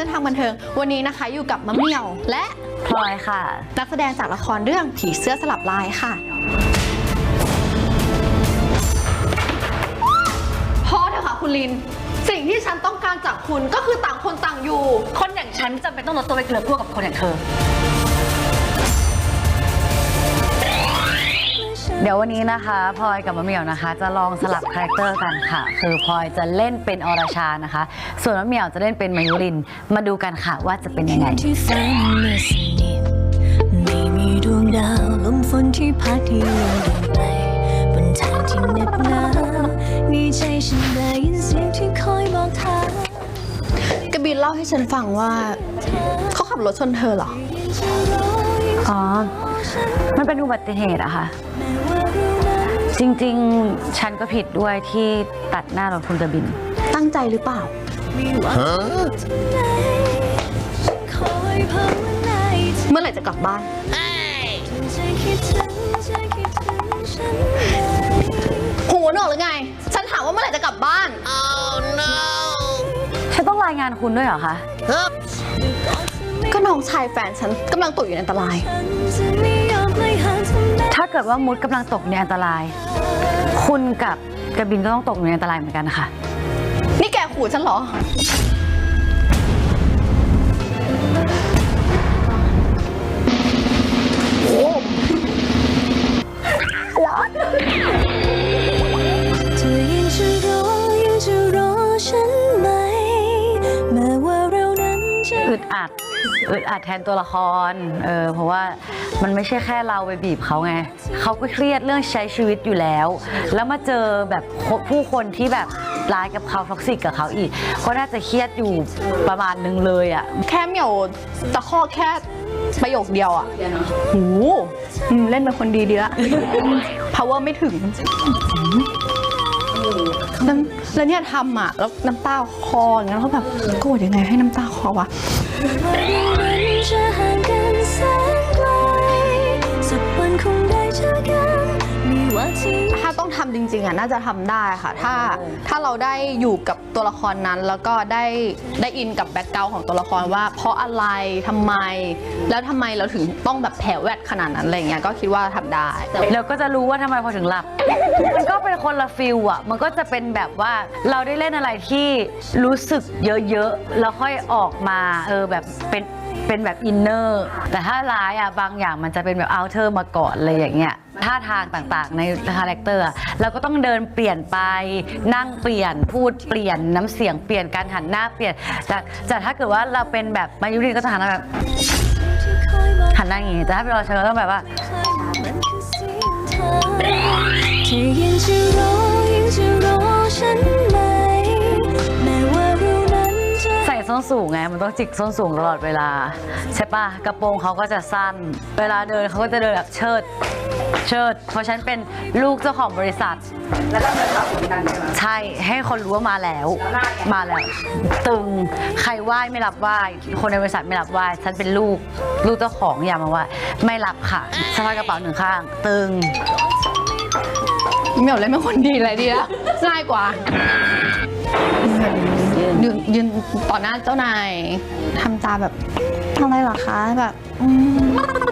ส้นทางบันเทิง วันนี้นะคะอยู่กับมะเหมี่ยว และพลอยค่ะ นักแสดงจากละครเรื่องผีเสื้อสลับลายค่ะพอเถอะค่ะคุณลิน สิ่งที่ฉันต้องการจากคุณก็คือต่างคนต่างอยู่ คนอย่างฉันจำเป็นต้องลดตัวไปเกลือพวกกับคนอย่างเธอ เดี๋ยววันนี้นะคะพลอยกับมะเหมี่ยวนะคะ จะลองสลับคาแรคเตอร์กันค่ะ คือพลอยจะเล่นเป็นอรชานะคะ ส่วนมะเหมี่ยวจะเล่นเป็นมายุริน มาดูกันค่ะว่าจะเป็นยังไง ที่ฟ้ามันมืดสนิทไม่มีดวงดาวลมฝนที่พัดให้ลมเดินไป บนทางที่เหน็บหนาวนี่ใจฉันได้ยินเสียงที่คอยบอกทางกบินเล่าให้ฉันฟังว่าเธอเขาขับรถชนเธอเหรอจะรอยิ่งอ๋อ มันเป็นอุบัติเหตุอะค่ะ แม้ว่าเรื่องนั้นจริงๆ ฉันก็ผิดด้วยที่ตัดหน้ารถคุณกบิน ตั้งใจหรือเปล่ามีหวังที่ไหนฉันคอยภาวนาให้เธอเมื่อไหร่จะกลับบ้านใจคิดถึงใจคิดถึงฉันไหมหูหนวกหรือไง ฉันถามว่าเมื่อไหร่จะกลับบ้าน ฉันต้องรายงานคุณด้วยเหรอคะ ก็น้องชายแฟนฉันกำลังตกอยู่ในอันตราย กิดว่ามุดกำลังตกในอันตราย คุณกับกบินก็ต้องตกในอันตรายเหมือนกันนะคะนี่แกขู่ฉันเหรอ เธอยังจะรอยังจะรอฉันไหมแม้ว่าเรานั้นจะ อึดอัด อึดอัดแทนตัวละคร เออ เพราะว่ามันไม่ใช่แค่เราไปบีบเขาไง เขาก็เครียดเรื่องใช้ชีวิตอยู่แล้ว แล้วมาเจอแบบผู้คนที่แบบร้ายกับเขาท็อกซิกกับเขาอีก ก็น่าจะเครียดอยู่ประมาณนึงเลยอะ แค่เหมียวตะคอกแค่ประโยคเดียวอะหูอืมเล่นเป็นคนดีดีละ power ไม่ถึงน้ำแล้วเนี่ยทำอะ แล้วน้ำตาคออย่างเงี้ยเขาแบบโกรธยังไงให้น้ำตาคอวะ ว่ ที่ถ้าต้องทำจริงๆอะน่าจะทำได้ค่ะ ถ้าถ้าเราได้อยู่กับตัวละครนั้น แล้วก็ได้ได้อินกับแบ็กกราวของตัวละครว่า เพราะอะไรทำไม แล้วทำไมเราถึงต้องแบบแผลแวดขนาดนั้นอะไรเงี้ยก็คิดว่าทำได้แล้วก็จะรู้ว่าทำไมพอถึงหลับ มันก็เป็นคนละฟิลอะ มันก็จะเป็นแบบว่าเราได้เล่นอะไรที่รู้สึกเยอะๆแล้วค่อยออกมาเออแบบเป็น เป็นแบบอินเนอร์แต่ถ้าร้ายอะบางอย่างมันจะเป็นแบบเอาเทอร์มาก่อนเลยอย่างเงี้ยท่าทางต่างๆ ในคาแรคเตอร์เราก็ต้องเดินเปลี่ยนไปนั่งเปลี่ยนพูดเปลี่ยนน้ำเสียงเปลี่ยนการหันหน้าเปลี่ยนแต่แต่ถ้าเกิดว่าเราเป็นแบบมายุรินก็จะหันหน้าแบบหันหน้าอย่างงี้แต่ถ้าเป็นเราเชอต้องแบบว่า นสูงไงมันต้องจิกส้นสูงตลอดเวลา ใช่ปะกระโปรงเขาก็จะสั้น เวลาเดินเขาก็จะเดินแบบเชิด เชิด เพราะฉันเป็นลูกเจ้าของบริษัทใช่ให้คนรู้ว่ามาแล้ว มาแล้ว ตึงใครไหว้ไม่รับไหว้คนในบริษัทไม่รับไหว้ฉันเป็นลูกลูกเจ้าของอย่ามาไหว่าไม่รับค่ะสะพายกระเป๋าหนึ่งข้าง ตึงเหมียวเล่นเป็นคนดีเลยดีแล้วง่ายกว่า ยืนยืนต่อหน้าเจ้านายทำตาแบบอะไรเหรอคะแบบอืม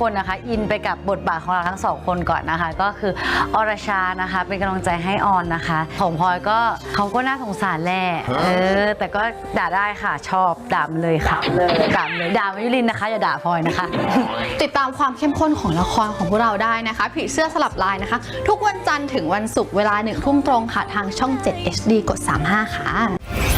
คนนะคะ อินไปกับบทบาทของเราทั้งสองคนก่อนนะคะ ก็คืออรชานะคะ เป็นกำลังใจให้ออนนะคะ ของพลอยก็เขาก็น่าสงสารแหละเออแต่ก็ด่าได้ค่ะชอบด่ามันเลยค่ะด่ามันเลยด่ามายุรินนะคะ อย่าด่าพลอยนะคะ ติดตามความเข้มข้นของละครของพวกเราได้นะคะผีเสื้อสลับลายนะคะ ทุกวันจันทร์ถึงวันศุกร์เวลาหนึ่งทุ่มตรงค่ะทางช่อง 7 HD กด 35 ค่ะ